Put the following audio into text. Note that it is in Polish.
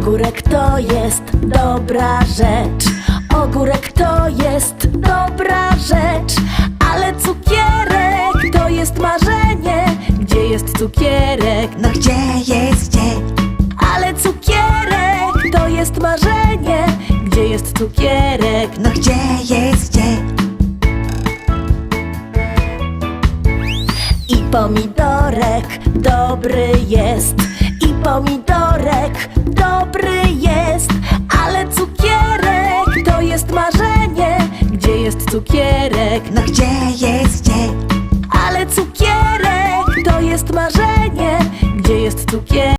Ogórek to jest dobra rzecz. Ogórek to jest dobra rzecz. Ale cukierek to jest marzenie. Gdzie jest cukierek? No gdzie jest gdzie? Ale cukierek to jest marzenie. Gdzie jest cukierek? No gdzie jest gdzie? I pomidorek dobry jest. I pomidorek dobry jest Ale cukierek to jest marzenie Gdzie jest cukierek? No gdzie jest, gdzie? Ale cukierek to jest marzenie Gdzie jest cukierek?